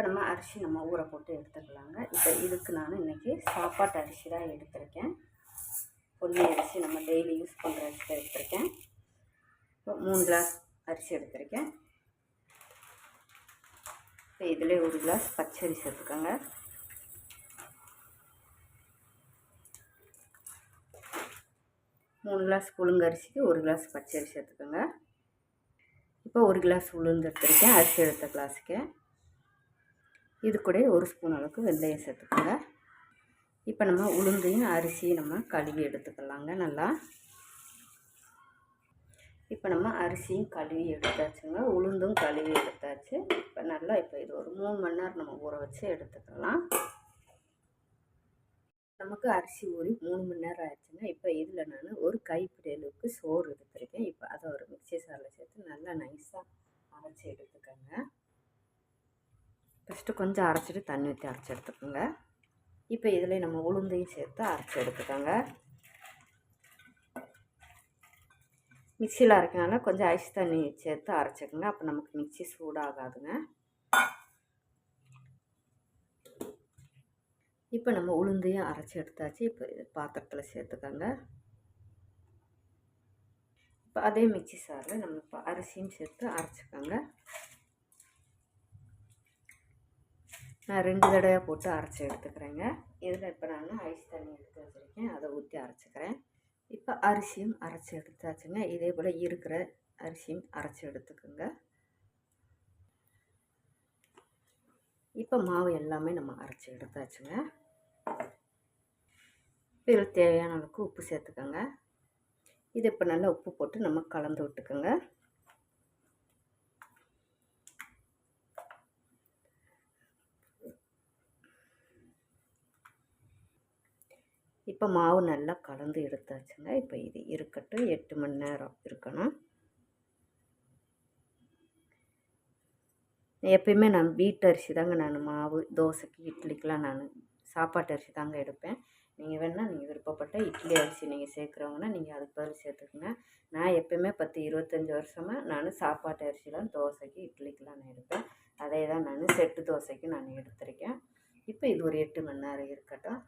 இப்போ நம்ம அரிசி நம்ம ஊற போட்டு எடுத்துக்கலாங்க. இப்போ இதுக்கு நான் இன்றைக்கி சாப்பாட்டு அரிசி தான் எடுத்திருக்கேன். பொன்னி அரிசி நம்ம டெய்லி யூஸ் பண்ணுற அரிசி தான் எடுத்திருக்கேன். இப்போ மூணு கிளாஸ் அரிசி எடுத்திருக்கேன். இப்போ இதில் ஒரு கிளாஸ் பச்சரி சேர்த்துக்கோங்க. மூணு கிளாஸ் உளுந்து அரிசிக்கு ஒரு கிளாஸ் பச்சரி சேர்த்துக்கோங்க. இப்போ ஒரு கிளாஸ் உளுந்து எடுத்துருக்கேன். அரிசி எடுத்த கிளாஸுக்கு இது கூட ஒரு ஸ்பூன் அளவுக்கு வெந்தயம் சேர்த்துக்கோங்க. இப்போ நம்ம உளுந்தையும் அரிசியும் நம்ம கழுவி எடுத்துக்கலாங்க நல்லா. இப்போ நம்ம அரிசியும் கழுவி எடுத்தாச்சுங்க. உளுந்தும் கழுவி எடுத்தாச்சு. இப்போ நல்லா இப்போ இது ஒரு மூணு மணி நேரம் நம்ம ஊற வச்சு எடுத்துக்கலாம். நமக்கு அரிசி ஊறி மூணு மணி நேரம் ஆயிடுச்சுங்க. இப்போ இதில் நான் ஒரு கைப்பிடி அளவுக்கு சோறு இப்போ அதை ஒரு மிக்சி சாரில் சேர்த்து நல்லா நைஸாக அரைச்சி எடுத்துக்கோங்க ஃபஸ்ட்டு கொஞ்சம் அரைச்சிட்டு தண்ணி ஊற்றி அரைச்சி எடுத்துக்கோங்க. இப்போ இதில் நம்ம உளுந்தையும் சேர்த்து அரைச்சி எடுத்துக்கோங்க. மிக்சியில் அரைக்கனால கொஞ்சம் ஐஸ் தண்ணி சேர்த்து அரைச்சிக்கோங்க. அப்போ நமக்கு மிக்சி சூடாகாதுங்க. இப்போ நம்ம உளுந்தையும் அரைச்சி எடுத்தாச்சு. இப்போ இது பாத்திரத்தில் சேர்த்துக்கோங்க. இப்போ அதே மிக்சி சாரில் நம்ம இப்போ அரிசியும் சேர்த்து அரைச்சிக்கோங்க. நான் ரெண்டு தடவை போட்டு அரைச்சி எடுத்துக்கிறேங்க. இதில் இப்போ நான் ஐஸ் தண்ணி எடுத்து வச்சுருக்கேன். அதை ஊற்றி அரைச்சிக்கிறேன். இப்போ அரிசியும் அரைச்சி எடுத்தாச்சுங்க. இதே போல் இருக்கிற அரிசியும் அரைச்சி எடுத்துக்கோங்க. இப்போ மாவு எல்லாமே நம்ம அரைச்சி எடுத்தாச்சுங்க. இதில் தேவையான அளவுக்கு உப்பு சேர்த்துக்கோங்க. இது இப்போ நல்லா உப்பு போட்டு நம்ம கலந்து விட்டுக்கோங்க. இப்போ மாவு நல்லா கலந்து எடுத்தாச்சுங்க. இப்போ இது இருக்கட்டும் எட்டு மணி நேரம் இருக்கணும். எப்பயுமே நான் வீட்டு அரிசி தாங்க நான் மாவு தோசைக்கு இட்லிக்கெலாம் நான் சாப்பாட்டு அரிசி தாங்க எடுப்பேன். நீங்கள் வேணால் நீங்கள் விருப்பப்பட்ட இட்லி அரிசி நீங்கள் சேர்க்குறவங்கன்னா நீங்கள் அதுக்கு பதில் சேர்த்துக்குங்க. நான் எப்பயுமே பத்து இருபத்தஞ்சி வருஷமாக நான் சாப்பாட்டு அரிசிலாம் தோசைக்கு இட்லிக்கெலாம் நான் எடுப்பேன். அதே தான் நான் செட்டு தோசைக்கு நான் எடுத்திருக்கேன். இப்போ இது ஒரு எட்டு மணி நேரம் இருக்கட்டும்.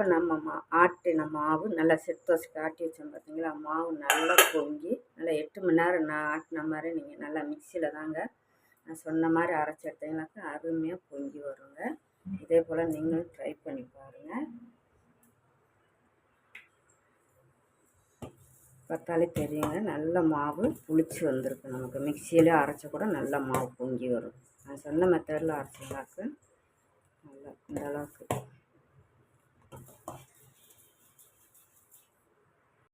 இப்போ நம்ம மா ஆட்டின மாவு நல்லா செட்டு ஆட்டி வச்சோம் பார்த்தீங்களா மாவு நல்லா பொங்கி நல்லா எட்டு மணி நேரம் நான் ஆட்டின மாதிரி நீங்கள் நல்லா மிக்சியில் தாங்க நான் சொன்ன மாதிரி அரைச்சி எடுத்தீங்கன்னாக்கா அருமையாக பொங்கி வருங்க. இதே போல் நீங்களும் ட்ரை பண்ணி பாருங்கள் பார்த்தாலே தெரியுங்க நல்ல மாவு புளிச்சு வந்திருக்கு நமக்கு. மிக்சியிலே அரைச்ச கூட நல்ல மாவு பொங்கி வரும். நான் சொன்ன மெத்தடில் அரைச்சிங்கனாக்க நல்லா இந்த அளவுக்கு.